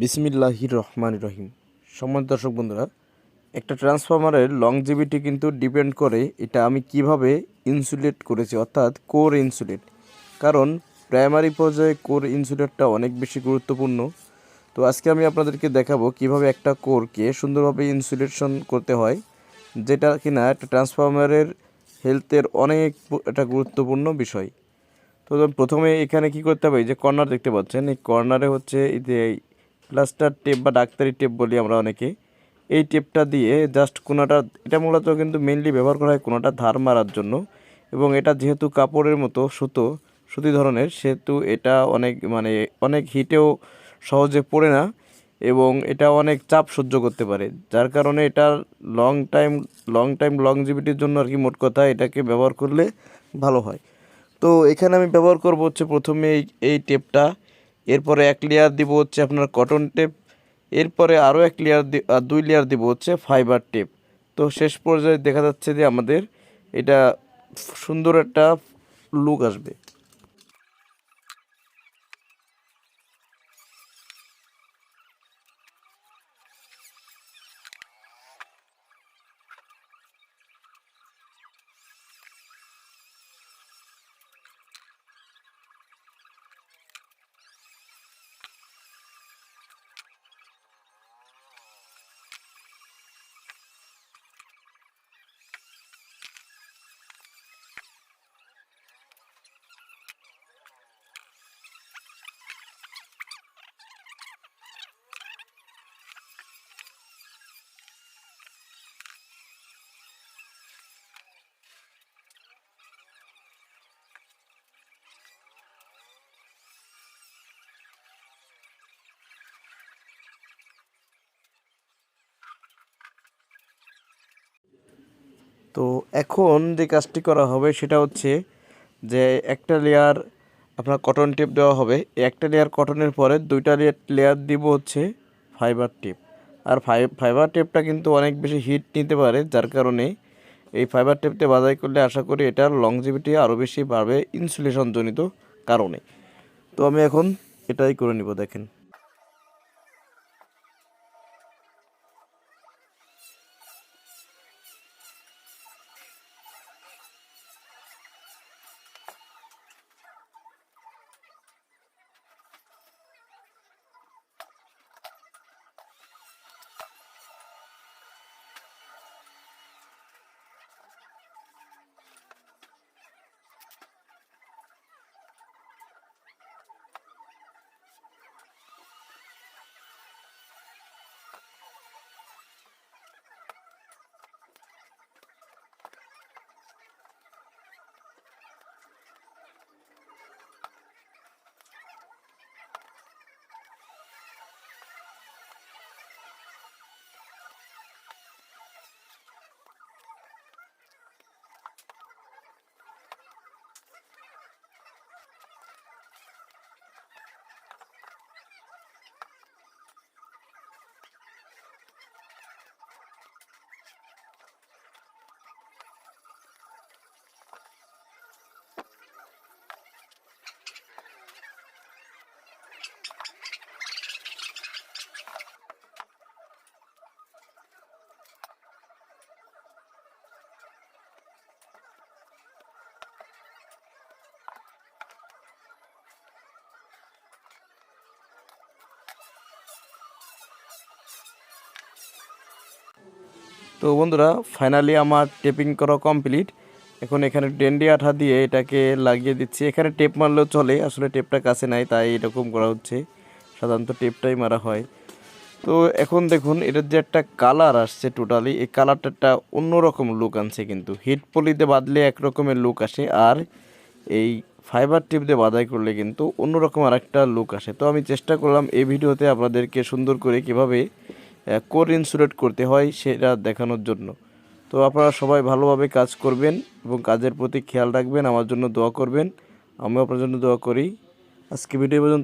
বিসমিল্লাহির রহমান রহিম। সম্মান দর্শক বন্ধুরা, একটা ট্রান্সফরমারের লংজিভিটি কিন্তু ডিপেন্ড করে এটা আমি কীভাবে ইনসুলেট করেছি, অর্থাৎ কোর ইনসুলেট কারণ প্রাইমারি পর্যায়ে কোর ইনসুলেটটা অনেক বেশি গুরুত্বপূর্ণ। তো আজকে আমি আপনাদেরকে দেখাবো কীভাবে একটা কোরকে সুন্দরভাবে ইনসুলেশন করতে হয়, যেটা কিনা একটা ট্রান্সফরমারের হেলথের অনেক একটা গুরুত্বপূর্ণ বিষয়। তো প্রথমে এখানে কি করতে হবে যে কর্নার দেখতে পাচ্ছেন, এই কর্নারে হচ্ছে এই প্লাস্টার টেপ বা ডাক্তারি টেপ বলি আমরা অনেকে। এই টেপটা দিয়ে জাস্ট কোনোটা, এটা মূলত কিন্তু মেনলি ব্যবহার করা হয় কোনোটা ধার মারার জন্য। এবং এটা যেহেতু কাপড়ের মতো, সুতো, সুতি ধরনের, সেহেতু এটা অনেক মানে অনেক হিটেও সহজে পড়ে না এবং এটা অনেক চাপ সহ্য করতে পারে। যার কারণে এটা লং টাইম লং টাইম লংজিভিটির জন্য আর কি মোট কথা এটাকে ব্যবহার করলে ভালো হয়। তো এখানে আমি ব্যবহার করব হচ্ছে প্রথমে এই এই টেপটা এরপরে এক লেয়ার দিব হচ্ছে আপনার কটন টেপ এরপরে আরও এক লেয়ার দুই লেয়ার দিব হচ্ছে ফাইবার টেপ তো শেষ পর্যায়ে দেখা যাচ্ছে যে আমাদের এটা সুন্দর একটা লুক আসবে। তো এখন যে কাজটি করা হবে সেটা হচ্ছে যে একটা লেয়ার আপনার কটন টেপ দেওয়া হবে। একটা লেয়ার কটনের পরে দুইটা লেয়ার দিব হচ্ছে ফাইবার টেপ আর ফাইবার টেপটা কিন্তু অনেক বেশি হিট নিতে পারে, যার কারণে এই ফাইবার টেপতে বাজাই করলে আশা করি এটার লংজিভিটি আরও বেশি বাড়বে ইনসুলেশনজনিত কারণে। তো আমি এখন এটাই করে নিব, দেখেন। তো বন্ধুরা ফাইনালি আমার টেপিং করা কমপ্লিট এখন এখানে ডেন্ডি আঠা দিয়ে এটাকে লাগিয়ে দিচ্ছি। এখানে টেপ মারলেও চলে, আসলে টেপটা কাছে নাই, তাই এরকম করা হচ্ছে। সাধারণত টেপটাই মারা হয়। তো এখন দেখুন, এটার যে একটা কালার আসছে টোটালি এই কালারটা একটা অন্যরকম লুক আনছে কিন্তু। হিট পলিতে বাঁধলে একরকমের লুক আসে, আর এই ফাইবার টিপ দিয়ে বাধাই করলে কিন্তু অন্যরকম আর একটা লুক আসে। তো আমি চেষ্টা করলাম এই ভিডিওতে আপনাদেরকে সুন্দর করে কীভাবে কোর ইনসুলেট করতে হয় সেটা দেখানোর জন্য। তো আপনারা সবাই ভালোভাবে কাজ করবেন এবং কাজের প্রতি খেয়াল রাখবেন, আমার জন্য দোয়া করবেন। আমিও আপনার জন্য দোয়া করি। আজকে ভিডিও পর্যন্ত